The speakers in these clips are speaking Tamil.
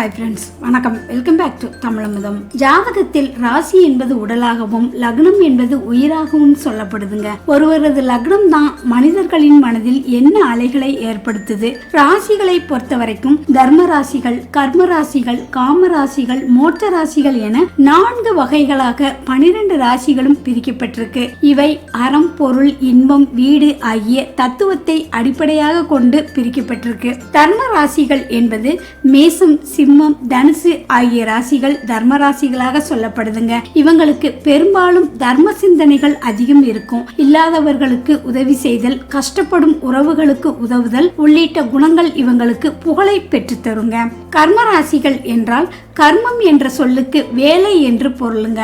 ஹாய் ஃப்ரெண்ட்ஸ் வணக்கம். Welcome back to Tamizhamudham. ஜாதகத்தில் ராசி என்பது உடலாகவும் லக்னம் என்பது உயிராகவும் சொல்லப்படுதுங்க. ஒருவரது லக்னம் தான் மனிதர்களின் மனதில் என்ன அலைகளை ஏற்படுத்துது? ராசிகளை பொறுத்த வரைக்கும் தர்ம ராசிகள் கர்ம ராசிகள் காம ராசிகள் மோட்ச ராசிகள் என நான்கு வகைகளாக பனிரெண்டு ராசிகளும் பிரிக்கப்பட்டிருக்கு. இவை அறம் பொருள் இன்பம் வீடு ஆகிய தத்துவத்தை அடிப்படையாக கொண்டு பிரிக்கப்பட்டிருக்கு. தர்ம ராசிகள் என்பது மேசம் சிம் சிம்மம் தனுசு ஆகிய ராசிகள் தர்ம ராசிகளாக சொல்லப்படுதுங்க. இவங்களுக்கு பெரும்பாலும் தர்ம சிந்தனைகள் அதிகம் இருக்கும். இல்லாதவர்களுக்கு உதவி செய்தல் கஷ்டப்படும் உறவுகளுக்கு உதவுதல் உள்ளிட்ட குணங்கள் இவங்களுக்கு புகழை பெற்றுத்தருங்க கர்ம ராசிகள் என்றால் கர்மம் என்ற சொல்லுக்கு வேலை என்று பொருளுங்க.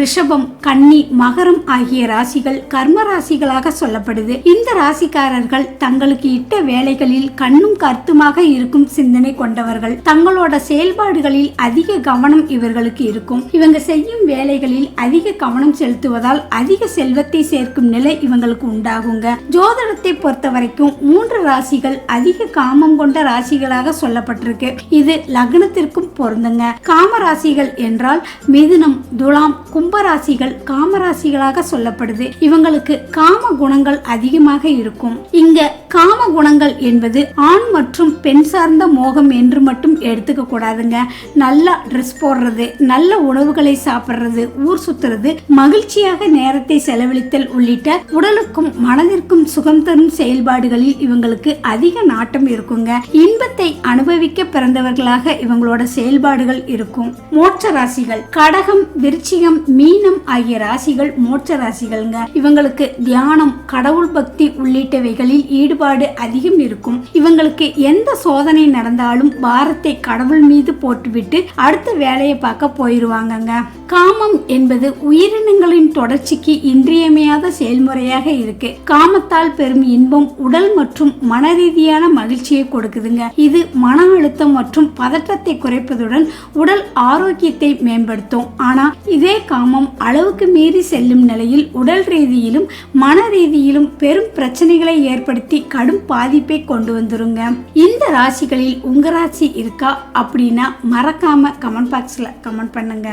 ரிஷபம் கன்னி மகரம் ஆகிய ராசிகள் கர்ம ராசிகளாக சொல்லப்படுது. இந்த ராசிக்காரர்கள் தங்களுக்கு இட்ட வேலைகளில் கண்ணும் கருத்துமாக இருக்கும் சிந்தனை கொண்டவர்கள். தங்களோட செயல்பாடுகளில் அதிக கவனம் இவர்களுக்கு இருக்கும். இவங்க செய்யும் வேலைகளில் அதிக கவனம் செலுத்துவதால் அதிக செல்வத்தை சேர்க்கும் நிலை இவங்களுக்கு உண்டாகுங்க. ஜோதிடத்தை பொறுத்த வரைக்கும் மூன்று ராசிகள் அதிக காமம் கொண்ட ராசிகளாக சொல்லப்பட்டிருக்கு. இது லக்னத்திற்கும் பொருந்துங்க. காமராசிகள் என்றால் மிதுனம் துலாம் கும்பராசிகள் காமராசிகளாக சொல்லப்படுது. இவங்களுக்கு காம குணங்கள் அதிகமாக இருக்கும். இங்க காம குணங்கள் என்பது ஆண் மற்றும் பெண் சார்ந்த மோகம் என்று மட்டும் எடுத்துக்க கூடாதுங்க நல்லா ட்ரெஸ் போடுறது நல்ல உணவுகளை சாப்பிடுறது ஊர் சுத்துறது மகிழ்ச்சியாக நேரத்தை செலவழித்தல் உள்ளிட்ட உடலுக்கும் மனதிற்கும் சுகம் தரும் செயல்பாடுகளில் இவங்களுக்கு அதிக நாட்டம் இருக்குங்க. இன்பத்தை அனுபவிக்க பிறந்தவர்களாக இவங்களோட செயல்பாடுகள் இருக்கும். மோட்ச ராசிகள் கடகம் விருச்சிகம் மீனம் ஆகிய ராசிகள் மோட்ச ராசிகள்ங்க. இவங்களுக்கு தியானம் கடவுள் பக்தி உள்ளிட்டவைகளில் ஈடுபாடு அதிகம் இருக்கும். இவங்களுக்கு எந்த சோதனை நடந்தாலும் பாரத்தை கடவுள் மீது போட்டுவிட்டு அடுத்த வேலையை பார்க்க போயிடுவாங்கங்க காமம் என்பது உயிரினங்களின் தொடர்ச்சிக்கு இன்றியமையாத செயல்முறையாக இருக்கு. காமத்தால் பெறும் இன்பம் உடல் மற்றும் மன ரீதியான மகிழ்ச்சியை கொடுக்குதுங்க. இது மன அழுத்தம் மற்றும் பதற்றத்தை குறைப்பதுடன் உடல் ஆரோக்கியத்தை மேம்படுத்தும். ஆனா இதே காமம் அளவுக்கு மீறி செல்லும் நிலையில் உடல் ரீதியிலும் மன ரீதியிலும் பெரும் பிரச்சனைகளை ஏற்படுத்தி கடும் பாதிப்பை கொண்டு வந்துருங்க. இந்த ராசிகளில் உங்க ராசி இருக்கா அப்படின்னா மறக்காம கமெண்ட் பாக்ஸ்ல கமெண்ட் பண்ணுங்க.